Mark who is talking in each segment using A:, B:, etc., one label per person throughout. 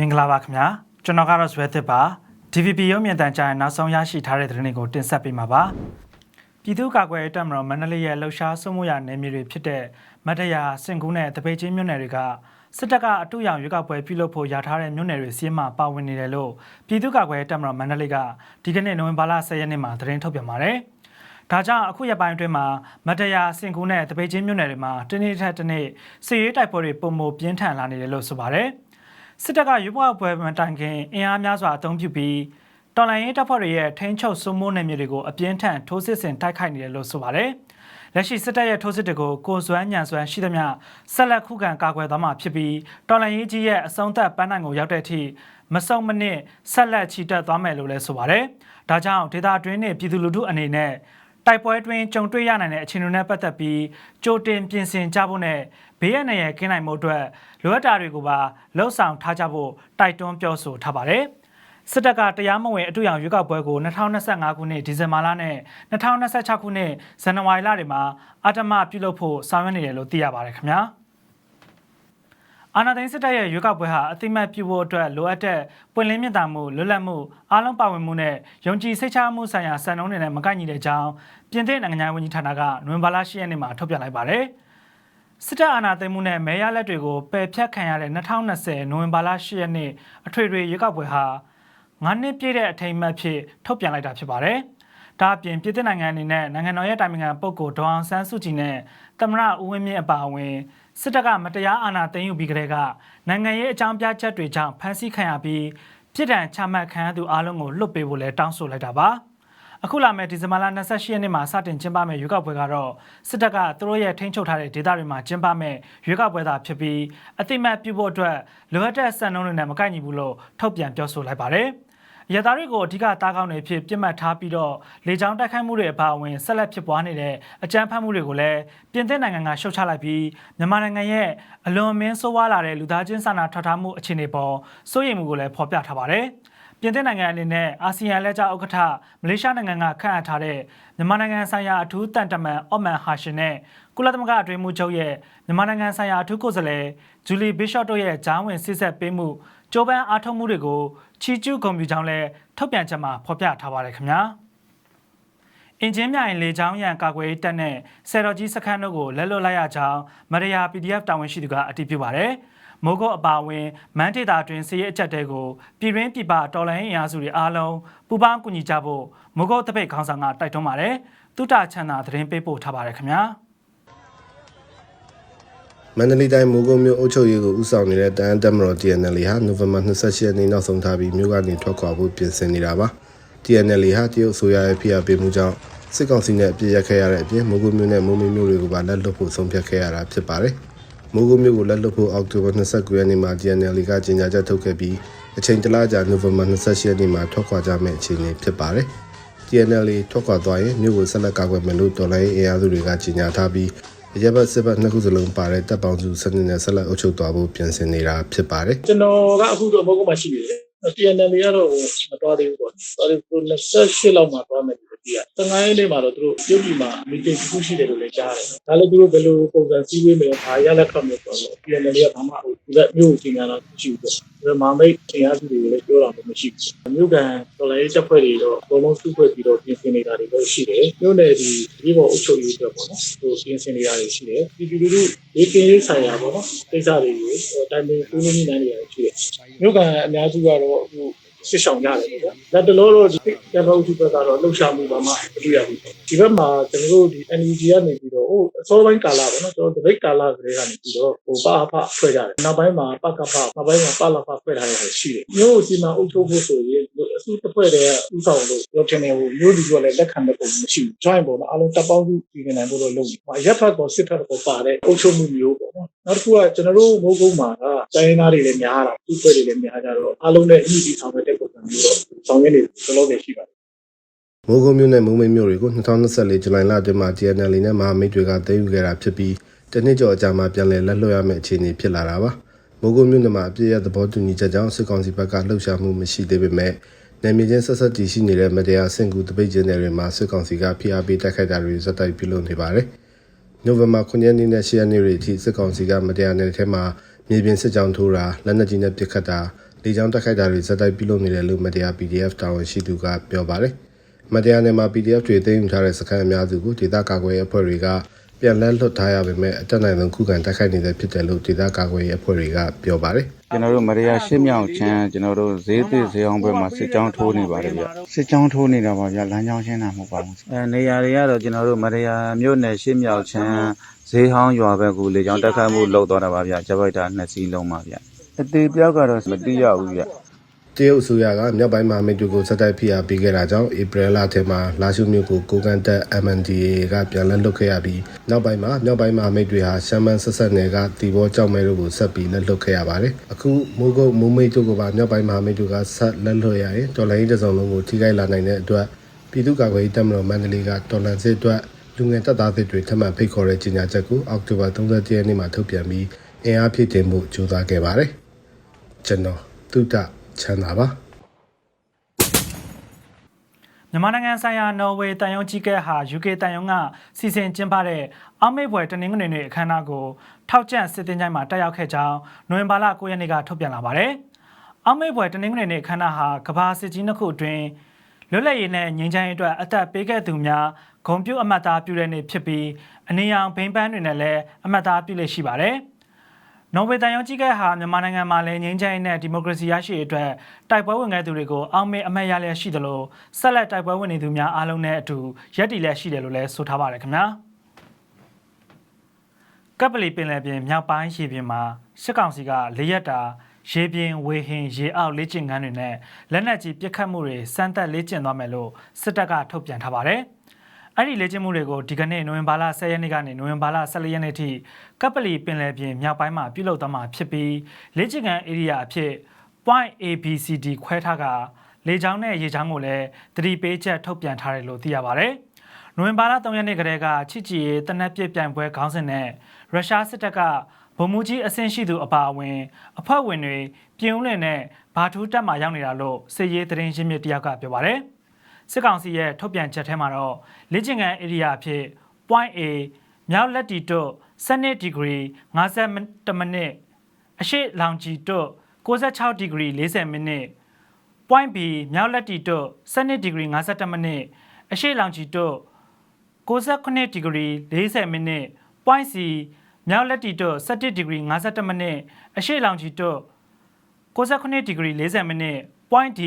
A: မင်္ဂလာပါခင်ဗျာကျွန်တော်ကတော့ဇွဲသစ်ပါ DVB ရုပ်မြင်သံကြားရဲ့နောက်ဆုံးရရှိထားတဲ့သတင်းတွေကိုတင်ဆက်ပေးမှာပါပြည်သူ့ကာကွယ်ရေးတပ်မတော်မန္တလေးရဲ့လှုပ်ရှားစုမှုရနယ်မြေတွေဖြစ်တဲ့မတ္တရာစင်ကူးနဲ့တပိတ်ချင်းမြို့နယ်တွေကစစ်တပ်ကအတူရောင်ရွေးကောက်ပွဲပြုလုပ်ဖို့ယာထားတဲ့မြို့နယ်တွေစီးမှပါဝင်နေတယ်လို့ပြည်သူ့ကာကွယ်ရေးတပ်မတော်မန္တလေးကဒီကနေ့နိုဝင်ဘာလ10ရက်နေ့မှာသတင်းထုတ်ပြန်ပါတယ်ဒါကြောင့်အခုရက်ပိုင်းအတွင်းမှာမတ္တရာစင်ကူးနဲ့တပိတ်ချင်းမြို့နယ်တွေမှာတနေ့ထက်တနေ့စစ်ရေးတိုက်ပွဲတွေပုံမပြင်းထန်လာနေတယ်လို့ဆိုပါတယ်။ စစ်တပ်ကရွေးကောက်ပွဲမတိုင်ခင်အင်အားများစွာအသုံးပြုပြီးတော်လိုင်းရေးတပ်ဖွဲ့တွေရဲ့ထိန်းချုပ်စိုးမိုးနယ်မြေတွေကိုအပြင်းထန်ထိုးစစ်ဆင်တိုက်ခိုက်နေတယ်လို့ဆိုပါတယ်။လက်ရှိစစ်တပ်ရဲ့ထိုးစစ်တွေကိုကိုစွမ်းညံစွမ်းရှိသမျှဆက်လက်ခုခံကာကွယ်သွားမှာဖြစ်ပြီးတော်လိုင်းရေးကြီးရဲ့အဆုံးသက်ပန်းနိုင်ကိုရောက်တဲ့အထိမဆုံမနစ်ဆက်လက်ချီတက်သွားမယ်လို့လည်းဆိုပါတယ်။ဒါကြောင့်ဒေသအတွင်းနဲ့ပြည်သူလူထုအနေနဲ့ တိုက်ပွဲတွင်ကြုံတွေ့ရနိုင်တဲ့အခြေအနေတွေနဲ့ပတ်သက်ပြီးကြိုတင်ပြင်ဆင်ကြဖို့နဲ့ဘေးရန်ရဲ့ကင်းနိုင်မှုအတွက်လိုအပ်တာတွေကိုပါလှုံ့ဆော်ထားကြဖို့တိုက်တွန်းပြောဆိုထားပါတယ်။စစ်တပ်ကတရားမဝင်အတူရောင်ရွေးကောက်ပွဲကို2025ခုနှစ်ဒီဇင်ဘာလနဲ့2026ခုနှစ်ဇန်နဝါရီလတွေမှာအတ္တမပြုလုပ်ဖို့ဆောင်ရွက်နေတယ်လို့သိရပါတယ်ခင်ဗျာ။ အာဏာသိမ်းစစ်တပ်ရဲ့ရွေးကောက်ပွဲဟာအသိမှတ်ပြုဖို့အတွက်လိုအပ်တဲ့ပွင့်လင်းမြင့်တာမှုလွတ်လပ်မှုအားလုံးပါဝင်မှုနဲ့ယုံကြည်စိတ်ချမှုဆိုင်ရာစံနှုန်းတွေနဲ့မကိုက်ညီတဲ့အကြောင်းပြင်သစ်နိုင်ငံသားဝန်ကြီးဌာနကနိုဝင်ဘာလ10ရက်နေ့မှာထုတ်ပြန်လိုက်ပါတယ်။စစ်တပ်အာဏာသိမ်းမှုနဲ့မဲရလက်တွေကိုပယ်ဖျက်ခံရတဲ့2020နိုဝင်ဘာလ10ရက်နေ့အထွေထွေရွေးကောက်ပွဲဟာ9နှစ်ပြည့်တဲ့အထိမ်းအမှတ်ဖြစ်ထုတ်ပြန်လိုက်တာဖြစ်ပါတယ်။ဒါအပြင်ပြည်သစ်နိုင်ငံအနေနဲ့နိုင်ငံတော်ရဲ့တိုင်ပင်ခံပုဂ္ဂိုလ်ဒေါအောင်ဆန်းစုကြည်နဲ့သမ္မတဦးဝင်းမြင့်အပါအဝင် စစ်တပ်ကမတရားအာဏာသိမ်းယူပြီးကတည်းကနိုင်ငံရေးအကြောင်းပြချက်တွေကြောင့်ဖမ်းဆီးခံရပြီးပြည်ထံချမှတ်ခံရသူအလုံးကိုလွတ်ပေးဖို့လဲတောင်းဆိုလိုက်တာပါအခုလာမယ့်ဒီဇင်ဘာလ28ရက်နေ့မှာစတင်ကျင်းပမယ့်ရွေးကောက်ပွဲကတော့စစ်တပ်ကသူတို့ရဲ့ထိန်းချုပ်ထားတဲ့ဒေသတွေမှာကျင်းပမယ့်ရွေးကောက်ပွဲသာဖြစ်ပြီးအတိမတ်ပြုဖို့အတွက်လိုအပ်တဲ့စံနှုန်းတွေနဲ့မကိုက်ညီဘူးလို့ထုတ်ပြန်ပြောဆိုလိုက်ပါတယ်။ ရသားတွေကိုအဓိကတားကောင်းတွေဖြစ်ပြစ်မှတ်ထားပြီးတော့လေကြောင်းတိုက်ခိုက်မှုတွေအပါအဝင်ဆက်လက်ဖြစ်ပွားနေတဲ့အကြမ်းဖက်မှုတွေကိုလည်းပြင်သစ်နိုင်ငံကရှုတ်ချလိုက်ပြီးမြန်မာနိုင်ငံရဲ့အလွန်မင်းဆိုးဝါးလာတဲ့လူသားချင်းစာနာထောက်ထားမှုအခြေအနေပေါ်စိုးရိမ်မှုကိုလည်းဖော်ပြထားပါတယ်။ပြင်သစ်နိုင်ငံအနေနဲ့အာဆီယံလက်ကျဥက္ကဋ္ဌမလေးရှားနိုင်ငံကခန့်အပ်ထားတဲ့မြန်မာနိုင်ငံဆိုင်ရာအထူးတန်တမန်အော့မန်ဟာရှင်နဲ့ ကုလသမဂ္ဂအတွင်းမှုချုပ်ရဲ့မြန်မာနိုင်ငံဆိုင်ရာအထူးကိုယ်စားလှယ်ဂျူလီဘီရှော့တို့ရဲ့ဂျားဝင်စစ်ဆက်ပေးမှုကြိုးပမ်းအားထုတ်မှုတွေကိုချီကျူးဂုဏ်ပြုကြောင်းလည်းထုတ်ပြန်ချက်မှာဖော်ပြထားပါတယ်ခင်ဗျာအင်ဂျင်မြိုင်လေချောင်းရန်ကာကွယ်ရေးတပ်နဲ့ဆယ်တော်ကြီးစခန်းတို့ကိုလက်လွတ်လိုက်ရကြောင်းမရယာ PDF တာဝန်ရှိသူကအတည်ပြုပါတယ်မိုးကုတ်အပါအဝင်မန်းဒေတာတွင်စီရေးအချက်တဲကိုပြည်ရင်းပြည်ပတော်လိုင်းအင်အားစုတွေအားလုံးပူးပေါင်းကူညီကြဖို့မိုးကုတ်တပိတ်ခေါင်းဆောင်ကတိုက်တွန်းပါတယ်တုတချန်တာသတင်းပေးပို့ထားပါတယ်ခင်ဗျာ
B: မန္တလေးတိုင်းမိုးကုတ်မြို့အုပ်ချုပ်ရေးကိုဦးဆောင်နေတဲ့တန်အန်တက်မတော် TNL ဟာနိုဝင်ဘာ28ရက်နေ့နောက်ဆုံးထားပြီးမြို့ကနေထွက်ခွာဖို့ပြင်ဆင်နေတာပါ TNL ဟာတရုတ်ဆိုရရဲ့ဖိအားပေးမှုကြောင့်စစ်ကောင်စီနဲ့အပြစ်ရက်ခဲ့ရတဲ့အပြင်မိုးကုတ်မြို့နဲ့မိုးမင်းမြို့တွေကိုပါလက်လွတ်ဖို့ဆုံးဖြတ်ခဲ့ရတာဖြစ်ပါတယ်မိုးကုတ်မြို့ကိုလက်လွတ်ဖို့အောက်တိုဘာ29ရက်နေ့မှာ TNL ကကြေညာချက်ထုတ်ခဲ့ပြီးအချိန်တလကြာနိုဝင်ဘာ28ရက်နေ့မှာထွက်ခွာကြမယ့်အခြေအနေဖြစ်ပါတယ် TNL ထွက်ခွာသွားရင်မြို့ကိုဆက်လက်ကာကွယ်မယ်လို့တော်လိုင်းအင်အားစုတွေကကြေညာထားပြီး အရက်ဘတ်စစ်ဘတ်နှစ်ခုစလုံးပါတဲ့တပ်ပေါင်းစုစနစ်နဲ့ဆက်လက်အုပ်ချုပ်သွားဖို့ပြင်ဆင်နေတာဖြစ်ပါတယ်
C: ကျွန်တော်ကအခုတော့ဘုတ်ကမှရှိနေတယ် TNL တွေကတော့မတော်သေးဘူးပေါ့တော်တယ်သူ28လောက်မှသွားမယ် လို့ပြောတာ15ရက်နေ့မှာတော့သူတို့ပြုတ်ပြီးမှမီတင်တစ်ခုရှိတယ်လို့လည်းကြားတယ်ဒါလည်းသူတို့ဘယ်လိုပုံစံစည်းဝေးမယ်ဘာရလက်ခတ်မယ်ဆိုတော့ TNL တွေကဘာမှဟိုဒီကမျိုးကိုကျင်ညာတော့မရှိဘူးပေါ့ဒါမာမိတ်တရားစုတွေကိုလည်းပြောတာမှမရှိဘူးမြို့ကန်တော်လိုင်းချက်ဖွဲ့တွေတော့ဘုံလုံးစုဖွဲ့ပြီးတော့ပြင်ဆင်နေတာတွေလည်းရှိတယ်မြို့နယ်ဒီဒီပေါ်အုပ်ချုပ်ရေးအတွက်ပေါ့နော်ဟိုပြင်ဆင်နေတာတွေရှိတယ်ပြည်သူလူထုဒေသရေးဆိုင်ရာပေါ့နော်ကိစ္စတွေကိုတိုင်ပင်ကူးနေနေနေရတယ်ရှိတယ်မြို့ကန်အများစုကတော့ဟို စစ်ဆောင်ရတယ်ပေါ့။လက်တလောတော့ဒီကမ္ဘာဥပဒေကတော့လှုပ်ရှားမှုပါမှမတွေ့ရဘူး။ဒီဘက်မှာကျွန်တော်တို့ဒီ NUG ကနေပြီးတော့ ဟိုအစောပိုင်းကာလပေါ့နော်ကျွန်တော်တို့ဒိတ်ကာလကလေးကနေပြီးတော့ဟိုပါအဖဖွဲ့ကြတယ်။နောက်ပိုင်းမှာပကဖနောက်ပိုင်းမှာပလဖဖွဲ့ထားရတာရှိတယ်။မျိုးစီမံအုပ်ချုပ်ဖို့ဆိုရင်အစုတစ်ဖွဲ့တည်းဥဆောင်လို့ပြောချင်တယ်ဟိုမျိုးဒီကလည်းလက်ခံတဲ့ပုံမရှိဘူး။ join ပေါ့နော်အားလုံးတပ်ပေါင်းစုပြည်နိုင်ဖို့လို့လုပ်တယ်။ရက်ဖတ်ကောစစ်ဖတ်ကောပါတဲ့အုပ်ချုပ်မှုမျိုးပေါ့နော်။နောက်တစ်ခုကကျွန်တော်တို့မိုးကုန်းမှာကတိုင်းသားတွေလည်းများတာသူ့ဖွဲ့တွေလည်းများကြတော့အားလုံးနဲ့အညီဒီဆောင်တဲ့ပုံစံမျိုးတော့ဆောင်ရွက်နေသလိုပဲရှိပါတယ်
B: မိုးကုတ်မြို့နဲ့မုံမိတ်မြို့တွေကို2024ဇူလိုင်လအတွင်းမှာ TNL နဲ့မဟာမိတ်တွေကသိမ်းယူခဲ့တာဖြစ်ပြီးတနစ်ကျော်အကြာမှာပြန်လည်လက်လွှတ်ရမယ့်အခြေအနေဖြစ်လာတာပါမိုးကုတ်မြို့နယ်မှာအပြည့်အသဘောတူညီချက်ကြောင့်စစ်ကောင်စီဘက်ကလှုပ်ရှားမှုမရှိသေးပေမဲ့နယ်မြေချင်းဆက်ဆက်တည်ရှိနေတဲ့မတရားဆင့်ကူတပိတ်ကျင်းတွေမှာစစ်ကောင်စီကဖိအားပေးတိုက်ခိုက်တာတွေဇက်တိုက်ပြုလုပ်နေပါတယ်နိုဝင်ဘာ9ရက်နေ့နဲ့10ရက်နေ့တွေအထိစစ်ကောင်စီကမတရားနယ်ထဲမှာမြေပြင်စစ်ကြောင်းထိုးတာလက်နက်ကြီးနဲ့ပစ်ခတ်တာလေလေကြောင်းတက်ခိုက်တာတွေဇက်တိုက်ပြုလုပ်နေတယ်လို့မတရား PDF တာဝန်ရှိသူကပြောပါတယ်။ မတရားနယ်မှာ PDF တွေသိမ်းယူထားတဲ့စခန်းအများစုကိုဒေသကာကွယ်ရေးအဖွဲ့တွေကပြန်လည်လွတ်ထားရပေမဲ့အတက်နိုင်ဆုံးခုခံတိုက်ခိုက်နေတဲ့ဖြစ်တယ်လို့ဒေသကာကွယ်ရေးအဖွဲ့တွေကပြောပါတယ်။
D: ကျွန်တော်တို့မရယာရှစ်မြောက်ချမ်းကျွန်တော်တို့ဈေးသစ်ဈေးအောင်ဘက်မှာစစ်ကြောင်းထိုးနေပါတယ်ဗျစစ်ကြောင်းထိုးနေတာပါဗျလမ်းကြောင်းရှင်းတာမဟုတ်ပါဘူးအဲနေရာတွေကတော့ကျွန်တော်တို့မရယာမြို့နယ်ရှစ်မြောက်ချမ်းဈေးဟောင်းရွာဘက်ကိုလေကြောင်းတက်ခတ်မှုလုပ်သွားတာပါဗျဂျပိုက်တာနှစ်စီးလုံးပါဗျအသေးပြောက်ကတော့မတိရဘူးဗျ
B: တရုတ်အစိုးရကမြောက်ပိုင်းမဟာမိတ်တွေကိုစက်တိုက်ဖိအားပေးခဲ့တာကြောင့်ဧပြီလထဲမှာလာရှုမြို့ကိုကိုကန်တက် MNDA ကပြန်လည်လွတ်ခဲ့ရပြီးနောက်ပိုင်းမှာမြောက်ပိုင်းမဟာမိတ်တွေဟာရှမ်းမန်းဆက်ဆက်နယ်ကတီဘောကြောက်မဲတို့ကိုဆက်ပြီးလက်လွတ်ခဲ့ရပါတယ်။အခုမိုးကုတ်မိုးမိတ်တို့ကပါမြောက်ပိုင်းမဟာမိတ်တို့ကဆက်လက်လွတ်ရရင်တော်လိုင်းတစ်စုံလုံးကိုထိခိုက်လာနိုင်တဲ့အတွက်ပြည်သူ့ကာကွယ်ရေးတပ်မတော်မန္တလေးကတော်လန်စစ်အတွက်လူငယ်တပ်သားတွေထပ်မံဖိတ်ခေါ်တဲ့ကြေညာချက်ကိုအောက်တိုဘာ31ရက်နေ့မှာထုတ်ပြန်ပြီးအင်အားဖြည့်တင်မှုကြိုးစားခဲ့ပါတယ်။ကျွန်တော်တုဒ္ဒ ချမ်းသာပါ
A: မြန်မာနိုင်ငံဆိုင်ရာနော်ဝေတန်ယုံကြီးကဲဟာ UK တန်ယုံကစီစဉ်ကျင်းပတဲ့အောက်မေ့ဘွယ်တနင်္ဂနွေနေ့အခမ်းအနားကိုထောက်ကျန့်စစ်တင်ကြိုင်မှာတက်ရောက်ခဲ့ကြောင်းနိုဝင်ဘာလ9ရက်နေ့ကထုတ်ပြန်လာပါတယ်။အောက်မေ့ဘွယ်တနင်္ဂနွေနေ့အခမ်းအနားဟာကမ္ဘာစစ်ကြီးနှစ်ခုအတွင်းလွတ်လပ်ရေးနဲ့ငြိမ်းချမ်းရေးအတွက်အသက်ပေးခဲ့သူများဂုဏ်ပြုအမှတ်သားပြုတဲ့နေ့ဖြစ်ပြီးအနေအောင်ဘိမ့်ပန်းတွေနဲ့လည်းအမှတ်သားပြုလက်ရှိပါတယ်။ နော်ဝေတန်ယုံကြီးကဲဟာမြန်မာနိုင်ငံမှာလည်းငြိမ်းချမ်းရေးနဲ့ဒီမိုကရေစီရရှိရေးအတွက်တိုက်ပွဲဝင်ခဲ့သူတွေကိုအောင်မေအမတ်ရလျက်ရှိသလိုဆက်လက်တိုက်ပွဲဝင်နေသူများအားလုံးနဲ့အတူရက်တီလက်ရှိတယ်လို့လည်းဆိုထားပါတယ်ခင်ဗျာကပ်ပလီပင်လယ်ပြင်မြောက်ပိုင်းရေပြင်မှာစစ်ကောင်စီကလေးရက်တာရေပြင်ဝေဟင်ရေအောက်လေ့ကျင့်ခန်းတွေနဲ့လက်နက်ကြီးပစ်ခတ်မှုတွေစမ်းသပ်လေ့ကျင့်သွားမယ်လို့စစ်တပ်ကထုတ်ပြန်ထားပါတယ်။ အဲ့ဒီလေ့ကျင့်မှုတွေကိုဒီကနေ့နိုဝင်ဘာလ10ရက်နေ့ကနေနိုဝင်ဘာလ14ရက်နေ့ထိကပ်ပလီပင်လယ်ပြင်မြောက်ပိုင်းမှာပြုလုပ်သွားမှာဖြစ်ပြီးလေ့ကျင့်ခန်း area အဖြစ် point ABCD ခွဲထားကလေကြောင်းနဲ့ရေကြောင်းကိုလည်းသတိပေးချက်ထုတ်ပြန်ထားတယ်လို့သိရပါဗျ။နိုဝင်ဘာလ3ရက်နေ့ကတည်းကချစ်ကြည်ရေးတနက်ပြစ်ပြိုင်ပွဲခေါင်းစဉ်နဲ့ရုရှားစစ်တပ်ကဗိုလ်မှူးကြီးအဆင့်ရှိသူအပါအဝင် အဖွဲ့ဝင်တွေပြည်ဦးလင်နဲ့ဘာထူးတက်မှရောက်နေတာလို့စစ်ရေးသတင်းရင်းမြစ်တယောက်ကပြောပါတယ်။ စစ်ကောင်စီရဲ့ထုတ်ပြန်ချက်ထဲမှာတော့လေ့ကျင့်ခန်း area အဖြစ် point A မြောက်လက်တီတွ12ဒီဂရီ50မိနစ်အရှိလောင်ဂျီတွ66ဒီဂရီ40မိနစ် point B မြောက်လက်တီတွ12ဒီဂရီ52မိနစ်အရှိလောင်ဂျီတွ69ဒီဂရီ40မိနစ် point C မြောက်လက်တီတွ17ဒီဂရီ52မိနစ်အရှိလောင်ဂျီတွ69ဒီဂရီ40မိနစ် point D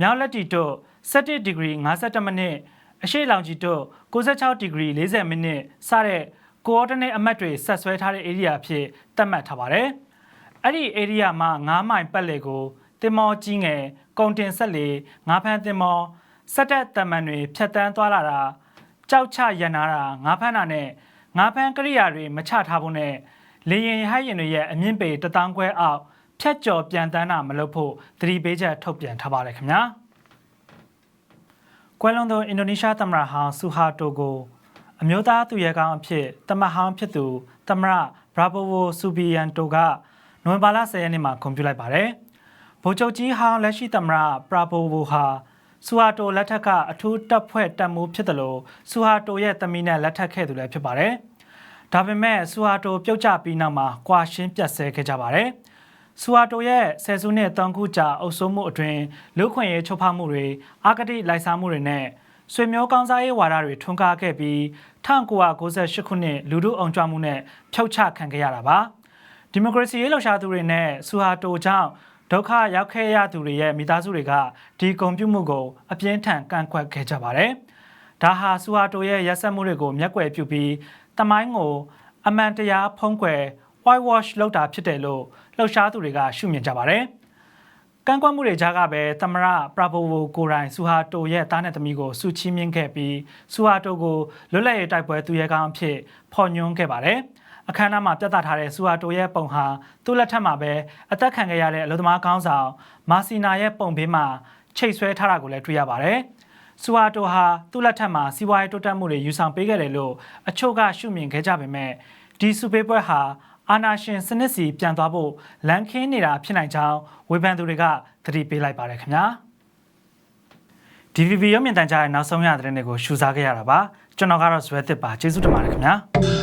A: မြောက်လက်တီတွ 17ဒီဂရီ52မိနစ်အရှိလောင်ဂျီတွ66ဒီဂရီ40မိနစ်စတဲ့ coordinate အမှတ်တွေဆက်ဆွဲထားတဲ့ area အဖြစ်သတ်မှတ်ထားပါတယ်။အဲ့ဒီ area မှာ9မိုင်ပတ်လည်ကိုတင်မောကြီးငယ်ကုန်တင်ဆက်လေငါးဖမ်းတင်မောစက်တက်တမန်တွေဖြတ်တန်းသွားလာတာကြောက်ချရန်နာတာငါးဖမ်းတာနဲ့ငါးဖမ်းကရိယာတွေမချထားဖို့နဲ့လေရင်ဟိုက်ရင်တွေရဲ့အမြင့်ပေတထောင်ခွဲအောက်ဖြတ်ကျော်ပြန်တန်းတာမလုပ်ဖို့သတိပေးချက်ထုတ်ပြန်ထားပါတယ်ခင်ဗျာ။ ကွယ်လွန်သောအင်ဒိုနီးရှားသမ္မတဟောင်းဆူဟာတိုကိုအမျိုးသားသူရဲကောင်းအဖြစ်တမတ်ဟောင်းဖြစ်သူသမ္မတဘရာဘိုဝိုဆူဘီယန်တိုကနိုဝင်ဘာလ10ရက်နေ့မှာဂုဏ်ပြုလိုက်ပါတယ်။ဗိုလ်ချုပ်ကြီးဟောင်းလက်ရှိသမ္မတပရာဘိုဝိုဟာဆူဟာတိုလက်ထက်ကအထူးတပ်ဖွဲ့တပ်မှုဖြစ်တယ်လို့ဆူဟာတိုရဲ့သမီးနဲ့လက်ထပ်ခဲ့သူလည်းဖြစ်ပါတယ်။ဒါပေမဲ့ဆူဟာတိုပြုတ်ကျပြီးနောက်မှာကွာရှင်းပြတ်ဆဲခဲ့ကြပါတယ်။ ဆူဟာတိုရဲ့ဆယ်စုနှစ်၃ခုကြာအုပ်စိုးမှုအတွင်းလူခွင့်ရေးချုပ်ဖောက်မှုတွေအာဂတိလိုက်စားမှုတွေနဲ့ဆွေမျိုးကောင်းစားရေးဝါဒတွေထွန်းကားခဲ့ပြီး1998ခုနှစ်လူထုအောင်ကြွမှုနဲ့ဖျောက်ချခံခဲ့ရတာပါဒီမိုကရေစီရေးလှုပ်ရှားသူတွေနဲ့ဆူဟာတိုကြောင့်ဒုက္ခရောက်ခဲ့ရသူတွေရဲ့မိသားစုတွေကဒီကွန်ပျူမှုကိုအပြင်းထန်ကန့်ကွက်ခဲ့ကြပါတယ်ဒါဟာဆူဟာတိုရဲ့ရက်စက်မှုတွေကိုမျက်ကွယ်ပြုပြီးတမိုင်းကိုအမှန်တရားဖုံးကွယ် white wash လုပ်တာဖြစ်တယ်လို့လှုပ်ရှားသူတွေကရှုမြင်ကြပါတယ်ကန့်ကွက်မှုတွေကြားကပဲသမရပရာဘိုဝိုကိုရိုင်ဆူဟာတိုရဲ့တားနဲ့သမီးကိုဆူချီးမြှင့်ခဲ့ပြီးဆူဟာတိုကိုလွတ်လပ်ရေးတိုက်ပွဲသူရဲကောင်းအဖြစ်ဖော်ညွှန်းခဲ့ပါတယ်။အခမ်းအနားမှာပြသထားတဲ့ဆူဟာတိုရဲ့ပုံဟာသူ့လက်ထက်မှာပဲအသက်ခံခဲ့ရတဲ့အလို့သမားကောင်းဆောင်မာစီနာရဲ့ပုံဘေးမှာချိတ်ဆွဲထားတာကိုလည်းတွေ့ရပါတယ်။ဆူဟာတိုဟာသူ့လက်ထက်မှာစီးပွားရေးတိုးတက်မှုတွေယူဆောင်ပေးခဲ့တယ်လို့အချို့ကရှုမြင်ခဲ့ကြပေမဲ့ဒီစုပေးပွဲဟာ အာနာရှင်စနစ်စီပြန်သွားဖို့လမ်းခင်းနေတာဖြစ်နိုင်ကြောင်းဝေဖန်သူတွေကသတိပေးလိုက်ပါတယ်ခင်ဗျာ DVB ရုပ်မြင်သံကြားရဲ့နောက်ဆုံးရတဲ့တဲ့တွေကိုရှုစားခဲ့ရတာပါကျွန်တော်ကတော့ဇွဲသစ်ပါကျေးဇူးတင်ပါတယ်ခင်ဗျာ